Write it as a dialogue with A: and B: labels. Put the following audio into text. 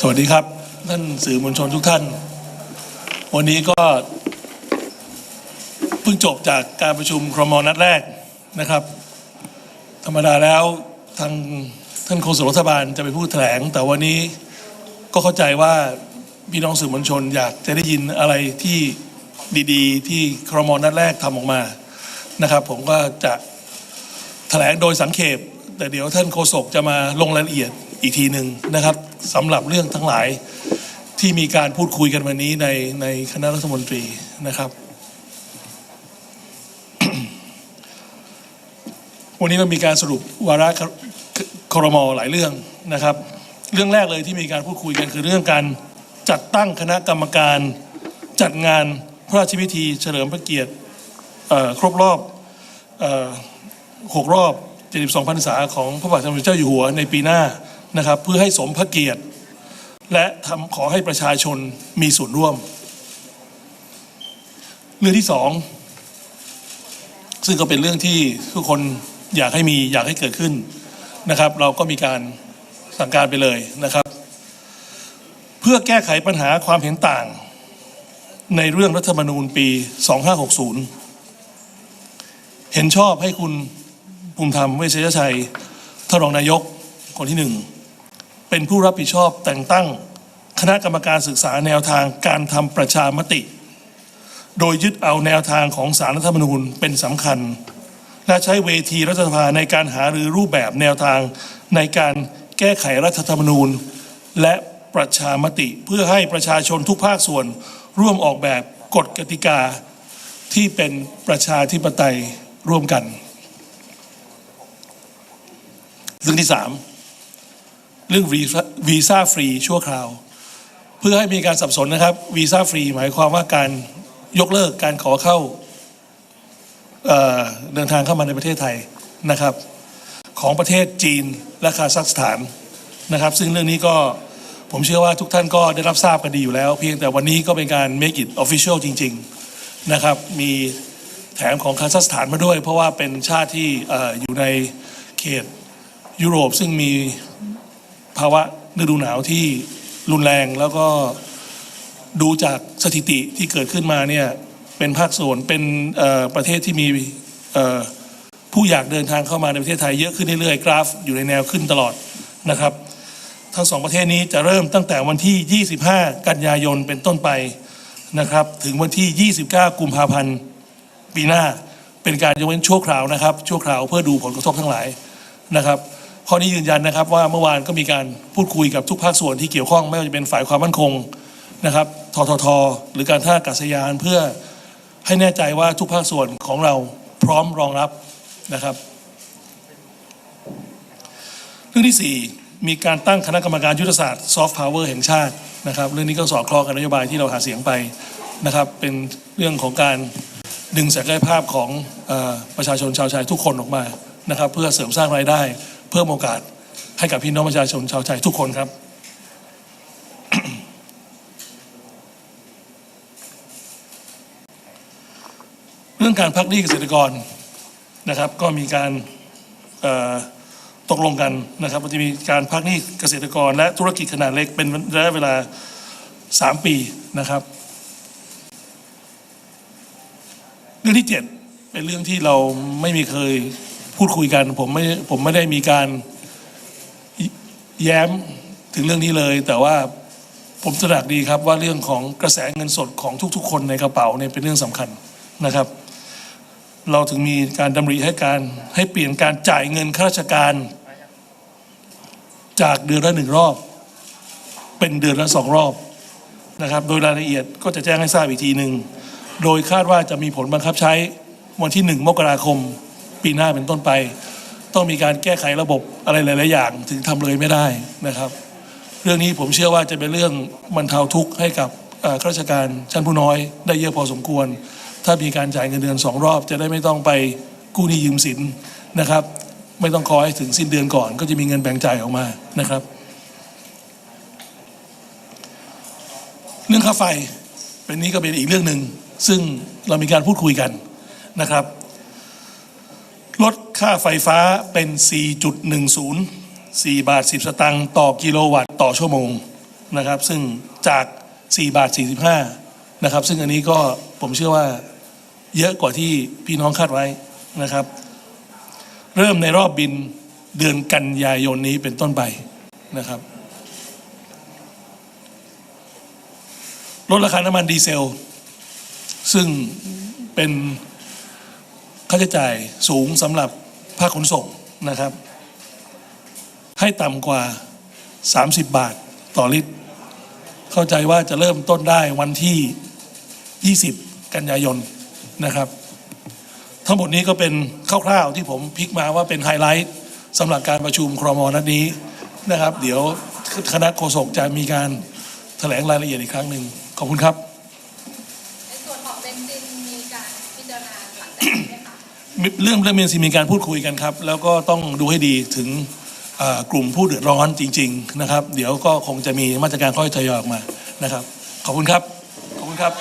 A: สวัสดีครับ ท่านสื่อมวลชนทุกท่าน วันนี้ก็ เพิ่งจบจากการประชุมครมนัดแรกนะครับ ธรรมดาแล้วทางท่านโฆษกรัฐบาลจะไปพูดแถลง แต่วันนี้ก็เข้าใจว่าพี่น้องสื่อมวลชนอยากจะได้ยินอะไรที่ดีๆ ที่ครมนัดแรกทำออกมานะครับ ผมก็จะแถลงโดยสังเขปแต่เดี๋ยวท่านโฆษกจะมาลงรายละเอียดอีกทีหนึ่งนะครับ สำหรับเรื่องทั้งหลายที่มีการพูดคุยกันวันนี้ในในคณะรัฐมนตรีนะครับ วันนี้เรามีการสรุปวาระครมหลายเรื่องนะครับ เรื่องแรกเลยที่มีการพูดคุยกันคือเรื่องการจัดตั้งคณะกรรมการจัดงานพระราชพิธีเฉลิมพระเกียรติครบรอบหกรอบ 72พรรษาของพระบาทสมเด็จเจ้าอยู่หัวในปีหน้า นะครับเพื่อให้สมพระเกียรติ และทำขอให้ประชาชนมีส่วนร่วม เรื่องที่สองซึ่งก็เป็นเรื่องที่ทุกคนอยากให้มีอยากให้เกิดขึ้นนะครับ เราก็มีการสั่งการไปเลยนะครับ เพื่อแก้ไขปัญหาความเห็นต่าง ในเรื่องรัฐธรรมนูญปี 2560 เห็นชอบให้คุณภูมิธรรมเวชยชัยทานรองนายกคนที่หนึ่ง เป็นผู้รับผิดชอบแต่งตั้งคณะกรรมการศึกษาแนวทางการทำประชามติ โดยยึดเอาแนวทางของสารรัฐธรรมนูญเป็นสำคัญ และใช้เวทีรัฐสภาในการหารือรูปแบบแนวทางในการแก้ไขรัฐธรรมนูญ และประชามติเพื่อให้ประชาชนทุกภาคส่วนร่วมออกแบบกฎกติกาที่เป็นประชาธิปไตยร่วมกันเรื่องที่สาม เรื่องวีซ่าฟรีชั่วคราว เพื่อให้มีการสับสนนะครับวีซ่าฟรีหมายความว่าการยกเลิกการขอเข้าเเดินทางเข้ามาในประเทศไทยนะครับ ของประเทศจีนและคาซัคสถานนะครับ ซึ่งเรื่องนี้ก็ผมเชื่อว่าทุกท่านก็ได้รับทราบกันดีอยู่แล้ว เพียงแต่วันนี้ก็เป็นการ make it official จริง ๆนะครับ มีแถมของคาซัคสถานมาด้วย เพราะว่าเป็นชาติที่ออยู่ในเขตยุโรปซึ่งมี ภาวะฤดูหนาวที่รุนแรงแล้วก็ดูจากสถิติที่เกิดขึ้นมาเนี่ยเป็นภาคส่วนเป็นประเทศที่มีผู้อยากเดินทางเข้ามาในประเทศไทยเยอะขึ้นเรื่อยๆกราฟ อยู่ในแนวขึ้นตลอดนะครับ ทั้งสองประเทศนี้จะเริ่มตั้งแต่วันที่ 25 กันยายนเป็นต้นไปนะครับ ถึงวันที่ 29 กุมภาพันธ์ปีหน้า เป็นการยกเว้นชั่วคราวนะครับชั่วคราวเพื่อดูผลกระทบทั้งหลายนะครับ ข้อนี้ยืนยันนะครับว่าเมื่อวานก็มีการพูดคุยกับทุกภาคส่วนที่เกี่ยวข้องไม่ว่าจะเป็นฝ่ายความมั่นคงนะครับททท หรือการท่าอากาศยานเพื่อให้แน่ใจว่าทุกภาคส่วนของเราพร้อมรองรับนะครับ เรื่องที่ 4 มีการตั้งคณะกรรมการยุทธศาสตร์ซอฟต์พาวเวอร์แห่งชาตินะครับ เรื่องนี้ก็สอดคล้องกับนโยบายที่เราหาเสียงไปนะครับ เป็นเรื่องของการดึงศักยภาพของอประชาชนชาวไทยทุกคนออกมานะครับ เพื่อเสริมสร้างรายได้ พิ่มโอกาสให้กับพี่น้องประชาชนชาวไทยทุกคนครับ เรื่องการพักหนี้เกษตรกรนะครับ ก็มีการตกลงกันนะครับว่าจะมีการพักหนี้เกษตรกร และธุรกิจขนาดเล็กเป็นระยะเวลา 3 ปีนะครับ เรื่องที่ 7 เป็นเรื่องที่เราไม่มีเคย พูดคุยกัน ผมไม่ผมไม่ได้มีการแย้มถึงเรื่องนี้เลย แต่ว่าผมตระหนักดีครับว่าเรื่องของกระแสเงินสดของทุก ๆ คนในกระเป๋าเนี่ยเป็นเรื่องสำคัญนะครับ เราถึงมีการดำริให้การให้เปลี่ยนการจ่ายเงินข้าราชการ จากเดือนละหนึ่งรอบ เป็นเดือนละสองรอบนะครับ โดยรายละเอียดก็จะแจ้งให้ทราบอีกทีหนึ่งโดยคาดว่าจะมีผลบังคับใช้วันที่หนึ่งมกราคม ปีหน้าเป็นต้นไป ต้องมีการแก้ไขระบบอะไรหลาย ๆ อย่าง ถึงทำเลยไม่ได้นะครับ เรื่องนี้ผมเชื่อว่าจะเป็นเรื่องบรรเทาทุกข์ให้กับข้าราชการชั้นผู้น้อย ได้เยอะพอสมควร ถ้ามีการจ่ายเงินเดือนสองรอบ จะได้ไม่ต้องไปกู้หนี้ยืมสินนะครับ ไม่ต้องคอยถึงสิ้นเดือนก่อน ก็จะมีเงินแบ่งจ่ายออกมานะครับ เรื่องค่าไฟเป็นนี้ก็เป็นอีกเรื่องหนึ่งซึ่งเรามีการพูดคุยกันนะครับ ลดค่าไฟฟ้าเป็น 4.10 4 บาท 10 สตางค์ต่อกิโลวัตต์ต่อชั่วโมงนะครับ ซึ่งจาก 4 บาท 45 นะครับ ซึ่งอันนี้ก็ผมเชื่อว่าเยอะกว่าที่พี่น้องคาดไว้นะครับ เริ่มในรอบบินเดือนกันยายนนี้เป็นต้นไปนะครับ ลดราคาน้ำมันดีเซล ซึ่งเป็น ค่าใช้จ่ายสูงสำหรับภาคขนส่งนะครับ ให้ต่ำกว่า 30 บาทต่อลิตร เข้าใจว่าจะเริ่มต้นได้วันที่ 20 กันยายนนะครับ ทั้งหมดนี้ก็เป็นคร่าวๆที่ผมพลิกมาว่าเป็นไฮไลท์สำหรับการประชุมครมนัดนี้นะครับ เดี๋ยวคณะโฆษกจะมีการแถลงรายละเอียดอีกครั้งหนึ่งขอบคุณครับ
B: เรื่
A: องเรื่องเบนซีมีการพูดคุยกันครับ แล้วก็ต้องดูให้ดีถึงกลุ่มผู้เดือดร้อนจริง ๆ นะครับ เดี๋ยวก็คงจะมีมาตรการค่อยทยอยออกมานะครับ ขอบคุณครับ ขอบคุณครับ